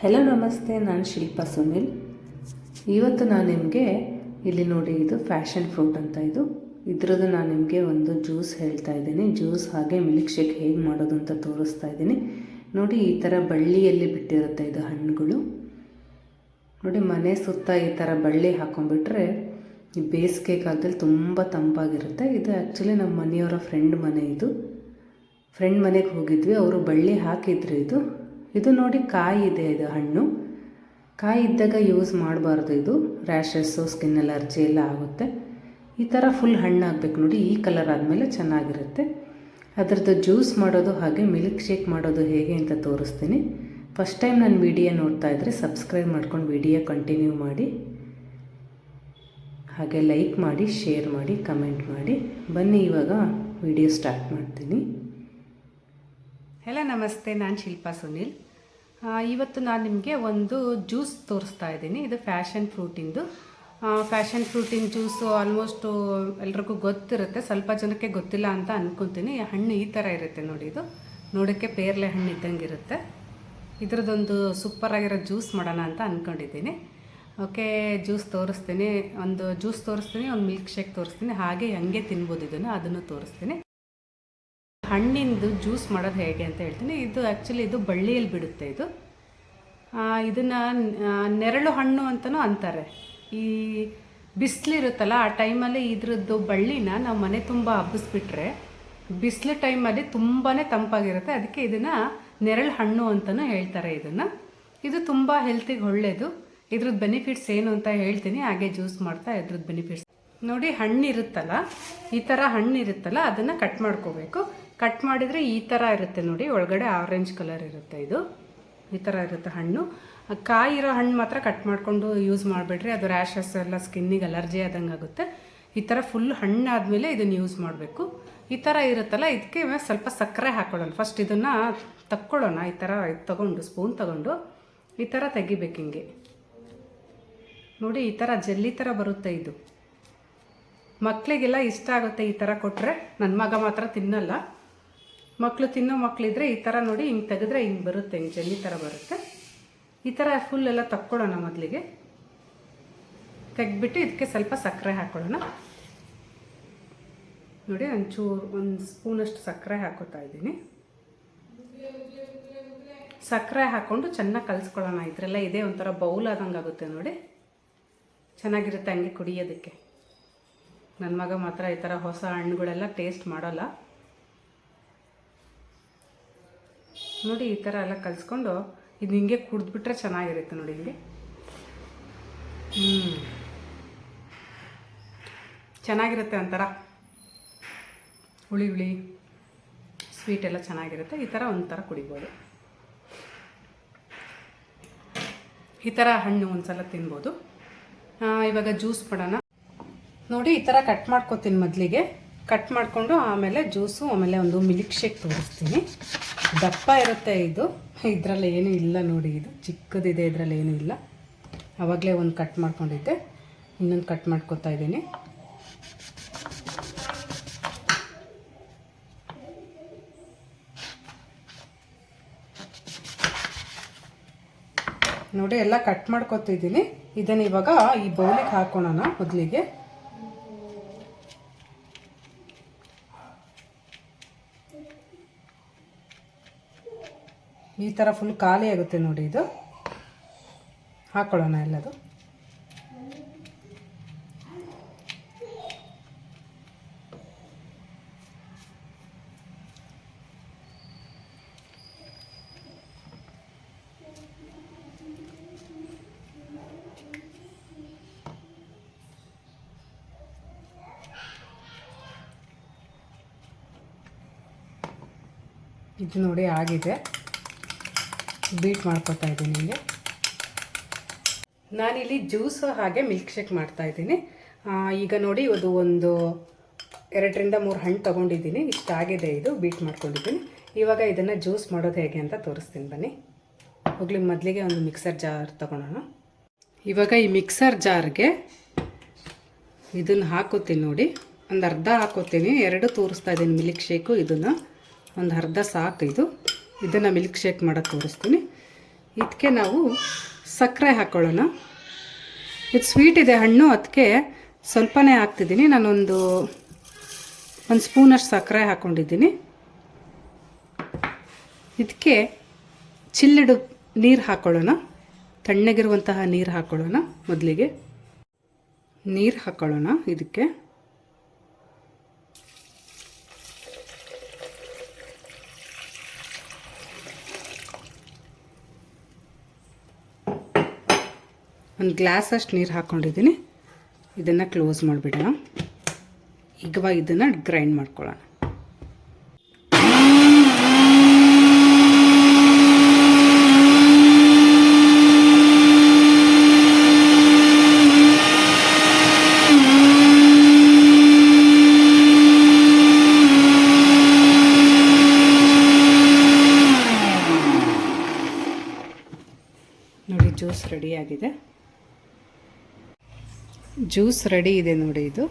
Hello ನಮಸ್ತೆ, ನಾನು ಶಿಲ್ಪಾ ಸುನಿಲ್. ಇವತ್ತು ನಾನು ನಿಮಗೆ ಇಲ್ಲಿ ನೋಡಿ ಇದು ಫ್ಯಾಷನ್ ಫ್ರೂಟ್ ಅಂತ ಇದು. ಇದ್ರದ್ದು ನಾನು ನಿಮಗೆ ಒಂದು ಜ್ಯೂಸ್ ಹೇಳ್ತಾ ಇದ್ದೀನಿ. ಜ್ಯೂಸ್ ಹಾಗೆ ಮಿಲ್ಕ್ ಶೇಕ್ ಹೇಗೆ ಮಾಡೋದು ಅಂತ ತೋರಿಸ್ತಾ ಇದ್ದೀನಿ. ನೋಡಿ, ಈ ಥರ ಬಳ್ಳಿಯಲ್ಲಿ ಬಿಟ್ಟಿರುತ್ತೆ ಇದು ಹಣ್ಣುಗಳು. ನೋಡಿ, ಮನೆ ಸುತ್ತ ಈ ಥರ ಬಳ್ಳಿ ಹಾಕೊಂಡ್ಬಿಟ್ರೆ ಈ ಬೇಸಿಗೆ ಕಾಲದಲ್ಲಿ ತುಂಬ ತಂಪಾಗಿರುತ್ತೆ. ಇದು ಆ್ಯಕ್ಚುಲಿ ನಮ್ಮ ಮನೆಯವರ ಫ್ರೆಂಡ್ ಮನೆ ಇದು. ಫ್ರೆಂಡ್ ಮನೆಗೆ ಹೋಗಿದ್ವಿ, ಅವರು ಬಳ್ಳಿ ಹಾಕಿದ್ರು ಇದು. ಇದು ನೋಡಿ ಕಾಯಿ ಇದೆ ಇದು ಹಣ್ಣು. ಕಾಯಿ ಇದ್ದಾಗ ಯೂಸ್ ಮಾಡಬಾರ್ದು ಇದು. ರ್ಯಾಷಸ್ಸು ಸ್ಕಿನ್ ಅಲರ್ಜಿ ಎಲ್ಲ ಆಗುತ್ತೆ. ಈ ಥರ ಫುಲ್ ಹಣ್ಣಾಗಬೇಕು ನೋಡಿ. ಈ ಕಲರ್ ಆದಮೇಲೆ ಚೆನ್ನಾಗಿರುತ್ತೆ. ಅದರದ್ದು ಜ್ಯೂಸ್ ಮಾಡೋದು ಹಾಗೆ ಮಿಲ್ಕ್ ಶೇಕ್ ಮಾಡೋದು ಹೇಗೆ ಅಂತ ತೋರಿಸ್ತೀನಿ. ಫಸ್ಟ್ ಟೈಮ್ ನಾನು ವಿಡಿಯೋ ನೋಡ್ತಾ ಇದ್ದರೆ ಸಬ್ಸ್ಕ್ರೈಬ್ ಮಾಡ್ಕೊಂಡು ವಿಡಿಯೋ ಕಂಟಿನ್ಯೂ ಮಾಡಿ. ಹಾಗೆ ಲೈಕ್ ಮಾಡಿ ಶೇರ್ ಮಾಡಿ ಕಮೆಂಟ್ ಮಾಡಿ. ಬನ್ನಿ ಇವಾಗ ವಿಡಿಯೋ ಸ್ಟಾರ್ಟ್ ಮಾಡ್ತೀನಿ. ಹೆಲೋ ನಮಸ್ತೆ, ನಾನು ಶಿಲ್ಪಾ ಸುನಿಲ್. ಇವತ್ತು ನಾನು ನಿಮಗೆ ಒಂದು ಜ್ಯೂಸ್ ತೋರಿಸ್ತಾ ಇದ್ದೀನಿ. ಇದು ಫ್ಯಾಷನ್ ಫ್ರೂಟಿಂದು. ಫ್ಯಾಷನ್ ಫ್ರೂಟಿನ ಜ್ಯೂಸು ಆಲ್ಮೋಸ್ಟು ಎಲ್ರಿಗೂ ಗೊತ್ತಿರುತ್ತೆ. ಸ್ವಲ್ಪ ಜನಕ್ಕೆ ಗೊತ್ತಿಲ್ಲ ಅಂತ ಅಂದ್ಕೊತೀನಿ ಹಣ್ಣು ಈ ಥರ ಇರುತ್ತೆ ನೋಡಿ ಇದು. ನೋಡೋಕ್ಕೆ ಪೇರ್ಲೆ ಹಣ್ಣು ಇದ್ದಂಗೆ ಇರುತ್ತೆ. ಇದ್ರದ್ದೊಂದು ಸೂಪರ್ ಆಗಿರೋ ಜ್ಯೂಸ್ ಮಾಡೋಣ ಅಂತ ಅಂದ್ಕೊಂಡಿದ್ದೀನಿ ಓಕೆ, ಜ್ಯೂಸ್ ತೋರಿಸ್ತೀನಿ. ಒಂದು ಜ್ಯೂಸ್ ತೋರಿಸ್ತೀನಿ, ಒಂದು ಮಿಲ್ಕ್ ಶೇಕ್ ತೋರಿಸ್ತೀನಿ. ಹಾಗೆ ಹಂಗೆ ತಿನ್ಬೋದು ಇದನ್ನು, ಅದನ್ನು ತೋರಿಸ್ತೀನಿ. ಹಣ್ಣಿಂದು ಜ್ಯೂಸ್ ಮಾಡೋದು ಹೇಗೆ ಅಂತ ಹೇಳ್ತೀನಿ. ಇದು ಆ್ಯಕ್ಚುಲಿ ಇದು ಬಳ್ಳಿಯಲ್ಲಿ ಬಿಡುತ್ತೆ ಇದು. ಇದನ್ನು ನೆರಳು ಹಣ್ಣು ಅಂತಲೂ ಅಂತಾರೆ. ಈ ಬಿಸಿಲಿರುತ್ತಲ್ಲ ಆ ಟೈಮಲ್ಲಿ ಇದ್ರದ್ದು ಬಳ್ಳಿನ ನಾವು ಮನೆ ತುಂಬ ಹಬ್ಬಿಸ್ಬಿಟ್ರೆ ಬಿಸಿಲು ಟೈಮಲ್ಲಿ ತುಂಬಾ ತಂಪಾಗಿರುತ್ತೆ. ಅದಕ್ಕೆ ಇದನ್ನು ನೆರಳು ಹಣ್ಣು ಅಂತಲೂ ಹೇಳ್ತಾರೆ ಇದನ್ನು. ಇದು ತುಂಬ ಹೆಲ್ತಿಗೆ ಒಳ್ಳೆಯದು ಇದ್ರದ್ದು ಬೆನಿಫಿಟ್ಸ್ ಏನು ಅಂತ ಹೇಳ್ತೀನಿ. ಹಾಗೆ ಜ್ಯೂಸ್ ಮಾಡ್ತಾ ಇದ್ರದ್ದು ಬೆನಿಫಿಟ್ಸ್ ನೋಡಿ, ಹಣ್ಣಿರುತ್ತಲ್ಲ, ಈ ಥರ ಹಣ್ಣು ಇರುತ್ತಲ್ಲ ಅದನ್ನು ಕಟ್ ಮಾಡ್ಕೋಬೇಕು. ಕಟ್ ಮಾಡಿದರೆ ಈ ಥರ ಇರುತ್ತೆ ನೋಡಿ. ಒಳಗಡೆ ಆರೆಂಜ್ ಕಲರ್ ಇರುತ್ತೆ ಇದು. ಈ ಥರ ಇರುತ್ತೆ ಹಣ್ಣು. ಕಾಯಿ ಇರೋ ಹಣ್ಣು ಮಾತ್ರ ಕಟ್ ಮಾಡಿಕೊಂಡು ಯೂಸ್ ಮಾಡಿಬಿಟ್ರೆ ಅದು ರ್ಯಾಷಸ್ ಎಲ್ಲ ಸ್ಕಿನ್ನಿಗೆ ಅಲರ್ಜಿ ಆದಂಗೆ ಆಗುತ್ತೆ. ಈ ಥರ ಫುಲ್ ಹಣ್ಣು ಆದಮೇಲೆ ಇದನ್ನು ಯೂಸ್ ಮಾಡಬೇಕು. ಈ ಥರ ಇರುತ್ತಲ್ಲ ಇದಕ್ಕೆ ಸ್ವಲ್ಪ ಸಕ್ಕರೆ ಹಾಕೊಳ್ಳೋಣ. ಫಸ್ಟ್ ಇದನ್ನು ತಕ್ಕೊಳ್ಳೋಣ. ಈ ಥರ ಇದು ತಗೊಂಡು ಸ್ಪೂನ್ ತಗೊಂಡು. ಈ ಥರ ತೆಗಿಬೇಕು ಹಿಂಗೆ. ನೋಡಿ, ಈ ಥರ ಜಲ್ಲಿ ಥರ ಬರುತ್ತೆ ಇದು. ಮಕ್ಕಳಿಗೆಲ್ಲ ಇಷ್ಟ ಆಗುತ್ತೆ ಈ ಥರ ಕೊಟ್ಟರೆ ನನ್ನ ಮಗ ಮಾತ್ರ ತಿನ್ನಲ್ಲ. ಮಕ್ಕಳು ತಿನ್ನೋ ಮಕ್ಕಳಿದ್ರೆ ಈ ಥರ ನೋಡಿ ಹಿಂಗೆ ತೆಗೆದ್ರೆ ಹಿಂಗೆ ಬರುತ್ತೆ, ಹಿಂಗೆ ಜಲ್ಲಿ ಥರ ಬರುತ್ತೆ. ಈ ಥರ ಫುಲ್ ಎಲ್ಲ ತಕ್ಕೊಳ್ಳೋಣ ಮೊದಲಿಗೆ. ತೆಗೆದ್ಬಿಟ್ಟು ಇದಕ್ಕೆ ಸ್ವಲ್ಪ ಸಕ್ಕರೆ ಹಾಕೊಳ್ಳೋಣ. ನೋಡಿ ಒಂಚೂರು, ಒಂದು ಸ್ಪೂನಷ್ಟು ಸಕ್ಕರೆ ಹಾಕೋತಾ ಇದ್ದೀನಿ. ಸಕ್ಕರೆ ಹಾಕ್ಕೊಂಡು ಚೆನ್ನಾಗಿ ಕಲಿಸ್ಕೊಳ್ಳೋಣ. ಇದರೆಲ್ಲ ಇದೇ ಒಂಥರ ಬೌಲ್ ಆದಂಗೆ ಆಗುತ್ತೆ ನೋಡಿ. ಚೆನ್ನಾಗಿರುತ್ತೆ ಹಂಗೆ ಕುಡಿಯೋದಕ್ಕೆ. ನನ್ನ ಮಗ ಮಾತ್ರ ಈ ಥರ ಹೊಸ ಹಣ್ಣುಗಳೆಲ್ಲ ಟೇಸ್ಟ್ ಮಾಡೋಲ್ಲ. ನೋಡಿ ಈ ಥರ ಎಲ್ಲ ಕಲಿಸ್ಕೊಂಡು ಇದು ಹಿಂಗೆ ಕುಡಿದ್ಬಿಟ್ರೆ ಚೆನ್ನಾಗಿರುತ್ತೆ ನೋಡಿ ಇಲ್ಲಿ ಹ್ಞೂ ಚೆನ್ನಾಗಿರುತ್ತೆ ಒಂಥರ. ಹುಳಿ ಹುಳಿ ಸ್ವೀಟ್ ಎಲ್ಲ ಚೆನ್ನಾಗಿರುತ್ತೆ. ಈ ಥರ ಒಂಥರ ಕುಡಿಬೋದು. ಈ ಥರ ಹಣ್ಣು ಒಂದ್ಸಲ ತಿನ್ಬೋದು. ಇವಾಗ ಜ್ಯೂಸ್ ಮಾಡೋಣ. ನೋಡಿ ಈ ಥರ ಕಟ್ ಮಾಡ್ಕೊತೀನಿ ಮೊದಲಿಗೆ. ಕಟ್ ಮಾಡಿಕೊಂಡು ಆಮೇಲೆ ಜ್ಯೂಸು, ಆಮೇಲೆ ಒಂದು ಮಿಲ್ಕ್ ಶೇಕ್ ತೋರಿಸ್ತೀನಿ. ದಪ್ಪ ಇರುತ್ತೆ ಇದು. ಇದರಲ್ಲಿ ಏನೂ ಇಲ್ಲ ನೋಡಿ ಇದು. ಚಿಕ್ಕದಿದೆ, ಇದರಲ್ಲಿ ಏನೂ ಇಲ್ಲ. ಆವಾಗಲೇ ಒಂದು ಕಟ್ ಮಾಡ್ಕೊಂಡಿದ್ದೆ. ಇನ್ನೊಂದು ಕಟ್ ಮಾಡ್ಕೊತಾ ಇದ್ದೀನಿ. ನೋಡಿ, ಎಲ್ಲ ಕಟ್ ಮಾಡ್ಕೊತಿದ್ದೀನಿ. ಇದನ್ನು ಇವಾಗ ಈ ಬೌಲಿಗೆ ಹಾಕೋಣ ಮೊದಲಿಗೆ? ಈ ಥರ ಫುಲ್ ಖಾಲಿ ಆಗುತ್ತೆ ನೋಡಿ ಇದು. ಹಾಕೊಳ್ಳೋಣ ಎಲ್ಲದು. ಇದು ನೋಡಿ ಆಗಿದೆ. ಬೀಟ್ ಮಾಡ್ಕೊತಾ ಇದ್ದೀನಿ ಹಿಂಗೆ. ನಾನಿಲ್ಲಿ ಜ್ಯೂಸ್ ಹಾಗೆ ಮಿಲ್ಕ್ ಶೇಕ್ ಮಾಡ್ತಾ ಇದ್ದೀನಿ. ಆ, ಈಗ ನೋಡಿ ಇವತ್ತು ಒಂದು ಎರಡರಿಂದ ಮೂರು ಹಣ್ಣು ತೊಗೊಂಡಿದ್ದೀನಿ. ಇಷ್ಟಾಗಿದೆ ಇದು ಬೀಟ್ ಮಾಡ್ಕೊಂಡಿದ್ದೀನಿ. ಇವಾಗ ಇದನ್ನು ಜ್ಯೂಸ್ ಮಾಡೋದು ಹೇಗೆ ಅಂತ ತೋರಿಸ್ತೀನಿ ಬನ್ನಿ. ಹೋಗ್ಲಿ ಮೊದಲಿಗೆ ಒಂದು ಮಿಕ್ಸರ್ ಜಾರ್ ತೊಗೊಳೋಣ. ಇವಾಗ ಈ ಮಿಕ್ಸರ್ ಜಾರ್ಗೆ ಇದನ್ನು ಹಾಕೋತೀನಿ ನೋಡಿ. ಒಂದು ಅರ್ಧ ಹಾಕೋತೀನಿ. ಎರಡು ತೋರಿಸ್ತಾ ಇದ್ದೀನಿ ಮಿಲ್ಕ್ ಶೇಕು ಇದನ್ನು. ಒಂದು ಅರ್ಧ ಸಾಕು ಇದು. ಇದನ್ನು ಮಿಲ್ಕ್ ಶೇಕ್ ಮಾಡೋಕ್ಕೆ ತೋರಿಸ್ತೀನಿ. ಇದಕ್ಕೆ ನಾವು ಸಕ್ಕರೆ ಹಾಕ್ಕೊಳ್ಳೋಣ ಇದು ಸ್ವೀಟ್ ಇದೆ ಹಣ್ಣು ಅದಕ್ಕೆ ಸ್ವಲ್ಪನೇ ಹಾಕ್ತಿದ್ದೀನಿ. ನಾನೊಂದು ಒಂದು ಸ್ಪೂನಷ್ಟು ಸಕ್ಕರೆ ಹಾಕ್ಕೊಂಡಿದ್ದೀನಿ ಇದಕ್ಕೆ ಚಿಲ್ಲಿಡು ನೀರು ಹಾಕ್ಕೊಳ್ಳೋಣ ತಣ್ಣಗಿರುವಂತಹ ನೀರು ಹಾಕ್ಕೊಳ್ಳೋಣ ಮೊದಲಿಗೆ. ನೀರು ಹಾಕ್ಕೊಳ್ಳೋಣ ಇದಕ್ಕೆ ಒಂದು ಗ್ಲಾಸಷ್ಟು ನೀರು ಹಾಕ್ಕೊಂಡಿದ್ದೀನಿ ಇದನ್ನು ಕ್ಲೋಸ್ ಮಾಡಿಬಿಡೋಣ. ಈಗ ಇದನ್ನು ಗ್ರೈಂಡ್ ಮಾಡ್ಕೊಳ್ಳೋಣ. ನೋಡಿ ಜ್ಯೂಸ್ ರೆಡಿಯಾಗಿದೆ ಜ್ಯೂಸ್ ರೆಡಿ ಇದೆ ನೋಡಿ ಇದು.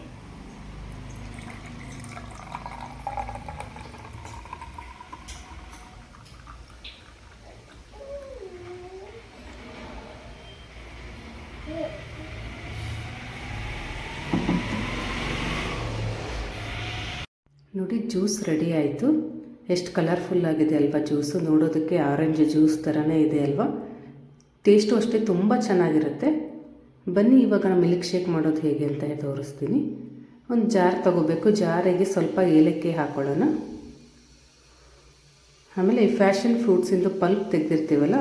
ನೋಡಿ ಜ್ಯೂಸ್ ರೆಡಿ ಆಯಿತು. ಎಷ್ಟು ಕಲರ್ಫುಲ್ ಆಗಿದೆ ಅಲ್ವಾ ಜ್ಯೂಸು. ನೋಡೋದಕ್ಕೆ ಆರೆಂಜ್ ಜ್ಯೂಸ್ ಥರನೇ ಇದೆ ಅಲ್ವಾ. ಟೇಸ್ಟು ಅಷ್ಟೇ ತುಂಬ ಚೆನ್ನಾಗಿರುತ್ತೆ. ಬನ್ನಿ, ಇವಾಗ ನಾನು ಮಿಲ್ಕ್ ಶೇಕ್ ಮಾಡೋದು ಹೇಗೆ ಅಂತ ತೋರಿಸ್ತೀನಿ. ಒಂದು ಜಾರ್ ತಗೋಬೇಕು. ಜಾರಿಗೆ ಸ್ವಲ್ಪ ಏಲಕ್ಕಿ ಹಾಕೊಳ್ಳೋಣ. ಆಮೇಲೆ ಈ ಫ್ಯಾಷನ್ ಫ್ರೂಟ್ಸಿಂದು ಪಲ್ಪ್ ತೆಗೆದಿರ್ತೀವಲ್ಲ,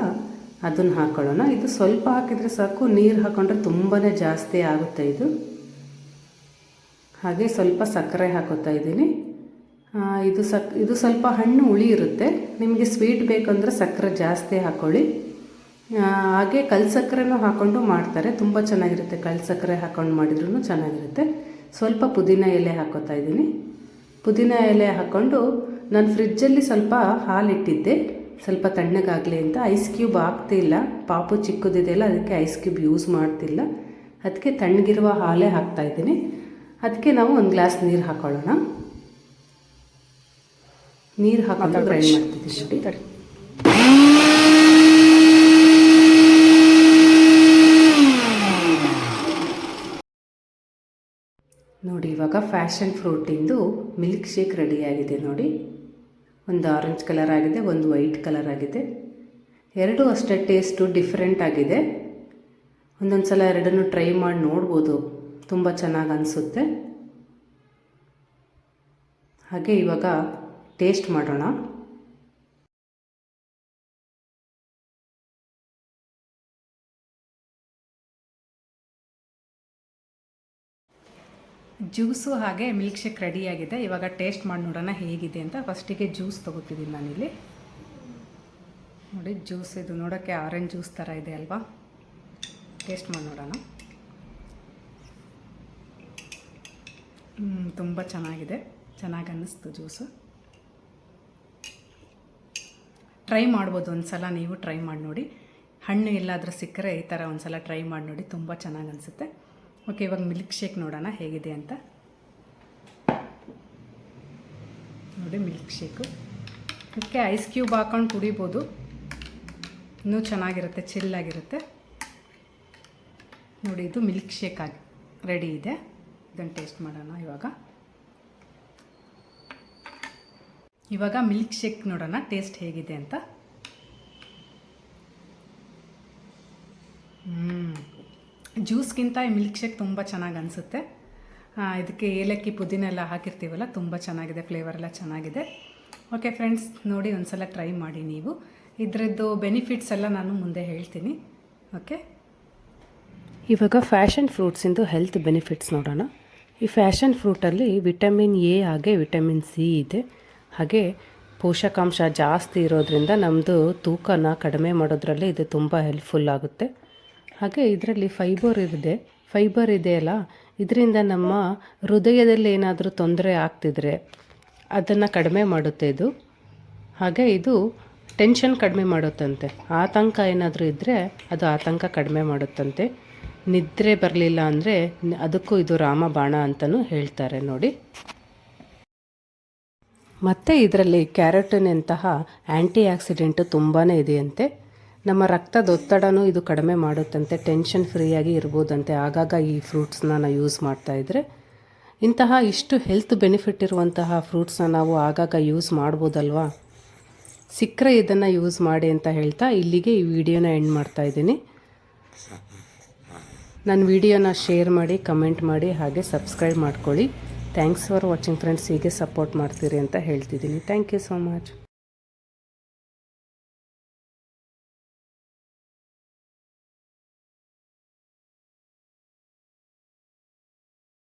ಅದನ್ನು ಹಾಕೊಳ್ಳೋಣ. ಇದು ಸ್ವಲ್ಪ ಹಾಕಿದರೆ ಸಾಕು, ನೀರು ಹಾಕೊಂಡ್ರೆ ತುಂಬಾ ಜಾಸ್ತಿ ಆಗುತ್ತೆ ಇದು. ಹಾಗೆ ಸ್ವಲ್ಪ ಸಕ್ಕರೆ ಹಾಕೋತಾ ಇದ್ದೀನಿ. ಇದು ಸಕ್, ಇದು ಸ್ವಲ್ಪ ಹಣ್ಣು ಹುಳಿ ಇರುತ್ತೆ. ನಿಮಗೆ ಸ್ವೀಟ್ ಬೇಕಂದ್ರೆ ಸಕ್ಕರೆ ಜಾಸ್ತಿ ಹಾಕ್ಕೊಳ್ಳಿ ಹಾಗೆ ಕಲ್ ಸಕ್ಕರೆನೂ ಹಾಕ್ಕೊಂಡು ಮಾಡ್ತಾರೆ. ತುಂಬ ಚೆನ್ನಾಗಿರುತ್ತೆ ಕಲ್ ಸಕ್ಕರೆ ಹಾಕ್ಕೊಂಡು ಮಾಡಿದ್ರೂ ಚೆನ್ನಾಗಿರುತ್ತೆ. ಸ್ವಲ್ಪ ಪುದೀನ ಎಲೆ ಹಾಕೋತಾ ಇದ್ದೀನಿ. ಪುದೀನ ಎಲೆ ಹಾಕ್ಕೊಂಡು ನಾನು ಫ್ರಿಜ್ಜಲ್ಲಿ ಸ್ವಲ್ಪ ಹಾಲಿಟ್ಟಿದ್ದೆ ಸ್ವಲ್ಪ ತಣ್ಣಗಾಗಲಿ ಅಂತ. ಐಸ್ ಕ್ಯೂಬ್ ಹಾಕ್ತಿಲ್ಲ ಪಾಪು ಚಿಕ್ಕದಿದೆಯಲ್ಲ ಅದಕ್ಕೆ ಐಸ್ ಕ್ಯೂಬ್ ಯೂಸ್ ಮಾಡ್ತಿಲ್ಲ. ಅದಕ್ಕೆ ತಣ್ಣಗಿರುವ ಹಾಲೇ ಹಾಕ್ತಾ ಇದ್ದೀನಿ. ಅದಕ್ಕೆ ನಾವು ಒಂದು ಗ್ಲಾಸ್ ನೀರು ಹಾಕೊಳ್ಳೋಣ. ನೀರು ಹಾಕೊಂಡು ಗ್ರೈಂಡ್ ಮಾಡ್ತಿದ್ದೀವಿ ನೋಡಿ, ಇವಾಗ ಫ್ಯಾಷನ್ ಫ್ರೂಟಿಂದು ಮಿಲ್ಕ್ ಶೇಕ್ ರೆಡಿಯಾಗಿದೆ ನೋಡಿ. ಒಂದು ಆರೆಂಜ್ ಕಲರ್ ಆಗಿದೆ, ಒಂದು ವೈಟ್ ಕಲರ್ ಆಗಿದೆ. ಎರಡೂ ಅಷ್ಟೇ ಟೇಸ್ಟು ಡಿಫ್ರೆಂಟ್ ಆಗಿದೆ. ಒಂದೊಂದು ಸಲ ಎರಡನ್ನು ಟ್ರೈ ಮಾಡಿ ನೋಡ್ಬೋದು, ತುಂಬ ಚೆನ್ನಾಗಿ ಅನಿಸುತ್ತೆ. ಹಾಗೆ ಇವಾಗ ಟೇಸ್ಟ್ ಮಾಡೋಣ. ಜ್ಯೂಸು ಹಾಗೆ ಮಿಲ್ಕ್ ಶೇಕ್ ರೆಡಿಯಾಗಿದೆ. ಇವಾಗ ಟೇಸ್ಟ್ ಮಾಡಿ ನೋಡೋಣ ಹೇಗಿದೆ ಅಂತ. ಫಸ್ಟಿಗೆ ಜ್ಯೂಸ್ ತೊಗೋತಿದ್ದೀನಿ ನಾನಿಲ್ಲಿ. ನೋಡಿ, ಜ್ಯೂಸ್ ಇದು ನೋಡೋಕ್ಕೆ ಆರೆಂಜ್ ಜ್ಯೂಸ್ ಥರ ಇದೆ ಅಲ್ವಾ? ಟೇಸ್ಟ್ ಮಾಡಿ ನೋಡೋಣ. ತುಂಬ ಚೆನ್ನಾಗಿದೆ. ಚೆನ್ನಾಗಿ ಅನ್ನಿಸ್ತು ಜ್ಯೂಸು. ಟ್ರೈ ಮಾಡ್ಬೋದು ಒಂದು ಸಲ ನೀವು ಟ್ರೈ ಮಾಡಿ ನೋಡಿ. ಹಣ್ಣು ಎಲ್ಲಾದರೂ ಸಿಕ್ಕರೆ ಈ ಥರ ಒಂದು ಸಲ ಟ್ರೈ ಮಾಡಿ ನೋಡಿ, ತುಂಬ ಚೆನ್ನಾಗಿ ಅನಿಸುತ್ತೆ. ಓಕೆ ಇವಾಗ ಮಿಲ್ಕ್ ಶೇಕ್ ನೋಡೋಣ ಹೇಗಿದೆ ಅಂತ. ನೋಡಿ milk shake okay ice cube ಹಾಕೊಂಡು ಕುಡಿಬೋದು. ಇನ್ನೂ ಚೆನ್ನಾಗಿರುತ್ತೆ ಚಿಲ್ಲಾಗಿರುತ್ತೆ ನೋಡಿ, ಇದು ಮಿಲ್ಕ್ ಶೇಕ್ ಆಗಿ ರೆಡಿ ಇದೆ. ಇದನ್ನು ಟೇಸ್ಟ್ ಮಾಡೋಣ ಇವಾಗ. ಇವಾಗ ಮಿಲ್ಕ್ ಶೇಕ್ ನೋಡೋಣ ಟೇಸ್ಟ್ ಹೇಗಿದೆ ಅಂತ. ಜ್ಯೂಸ್ಗಿಂತ ಈ ಮಿಲ್ಕ್ ಶೇಕ್ ತುಂಬ ಚೆನ್ನಾಗಿ ಅನಿಸುತ್ತೆ. ಇದಕ್ಕೆ ಏಲಕ್ಕಿ ಪುದೀನ ಎಲ್ಲ ಹಾಕಿರ್ತೀವಲ್ಲ, ತುಂಬ ಚೆನ್ನಾಗಿದೆ ಫ್ಲೇವರ್ ಎಲ್ಲ ಚೆನ್ನಾಗಿದೆ. ಓಕೆ ಫ್ರೆಂಡ್ಸ್ ನೋಡಿ ಒಂದ್ಸಲ ಟ್ರೈ ಮಾಡಿ ನೀವು. ಇದರದ್ದು ಬೆನಿಫಿಟ್ಸ್ ಎಲ್ಲ ನಾನು ಮುಂದೆ ಹೇಳ್ತೀನಿ. ಓಕೆ ಇವಾಗ ಫ್ಯಾಷನ್ ಫ್ರೂಟ್ಸಿಂದು ಹೆಲ್ತ್ ಬೆನಿಫಿಟ್ಸ್ ನೋಡೋಣ. ಈ ಫ್ಯಾಷನ್ ಫ್ರೂಟಲ್ಲಿ ವಿಟಮಿನ್ ಎ ಹಾಗೆ ವಿಟಮಿನ್ ಸಿ ಇದೆ. ಹಾಗೆ ಪೋಷಕಾಂಶ ಜಾಸ್ತಿ ಇರೋದ್ರಿಂದ ನಮ್ಮದು ತೂಕನ ಕಡಿಮೆ ಮಾಡೋದ್ರಲ್ಲಿ ಇದು ತುಂಬ ಹೆಲ್ಪ್ಫುಲ್ ಆಗುತ್ತೆ. ಹಾಗೆ ಇದರಲ್ಲಿ ಫೈಬರ್ ಇದೆ ಫೈಬರ್ ಇದೆಯಲ್ಲ ಇದರಿಂದ ನಮ್ಮ ಹೃದಯದಲ್ಲಿ ಏನಾದರೂ ತೊಂದರೆ ಆಗ್ತಿದ್ರೆ ಅದನ್ನು ಕಡಿಮೆ ಮಾಡುತ್ತೆ ಇದು. ಹಾಗೆ ಇದು ಟೆನ್ಷನ್ ಕಡಿಮೆ ಮಾಡುತ್ತಂತೆ. ಆತಂಕ ಏನಾದರೂ ಇದ್ದರೆ ಅದು ಆತಂಕ ಕಡಿಮೆ ಮಾಡುತ್ತಂತೆ. ನಿದ್ರೆ ಬರಲಿಲ್ಲ ಅಂದರೆ ಅದಕ್ಕೂ ಇದು ರಾಮಬಾಣ ಅಂತಲೂ ಹೇಳ್ತಾರೆ ನೋಡಿ. ಮತ್ತು ಇದರಲ್ಲಿ ಕ್ಯಾರೋಟಿನ್ ಅಂತಹ ಆ್ಯಂಟಿ ಆಕ್ಸಿಡೆಂಟು ತುಂಬಾ ಇದೆಯಂತೆ. ನಮ್ಮ ರಕ್ತದ ಒತ್ತಡನೂ ಇದು ಕಡಿಮೆ ಮಾಡುತ್ತಂತೆ ಟೆನ್ಷನ್ ಫ್ರೀಯಾಗಿ ಇರ್ಬೋದಂತೆ. ಆಗಾಗ ಈ ಫ್ರೂಟ್ಸ್ನ ನಾವು ಯೂಸ್ ಮಾಡ್ತಾಯಿದ್ರೆ ಇಂತಹ ಇಷ್ಟು ಹೆಲ್ತ್ ಬೆನಿಫಿಟ್ ಇರುವಂತಹ ಫ್ರೂಟ್ಸ್ನ ನಾವು ಆಗಾಗ ಯೂಸ್ ಮಾಡ್ಬೋದಲ್ವಾ? ಸಿಕ್ಕರೆ ಇದನ್ನು ಯೂಸ್ ಮಾಡಿ ಅಂತ ಹೇಳ್ತಾ ಇಲ್ಲಿಗೆ ಈ ವಿಡಿಯೋನ ಎಂಡ್ ಮಾಡ್ತಾ ಇದ್ದೀನಿ. ನನ್ನ ವಿಡಿಯೋನ ಶೇರ್ ಮಾಡಿ ಕಮೆಂಟ್ ಮಾಡಿ, ಹಾಗೆ ಸಬ್ಸ್ಕ್ರೈಬ್ ಮಾಡ್ಕೊಳ್ಳಿ. ಥ್ಯಾಂಕ್ಸ್ ಫಾರ್ ವಾಚಿಂಗ್ ಫ್ರೆಂಡ್ಸ್ ಹೀಗೆ ಸಪೋರ್ಟ್ ಮಾಡ್ತೀರಿ ಅಂತ ಹೇಳ್ತಿದ್ದೀನಿ. Thank you so much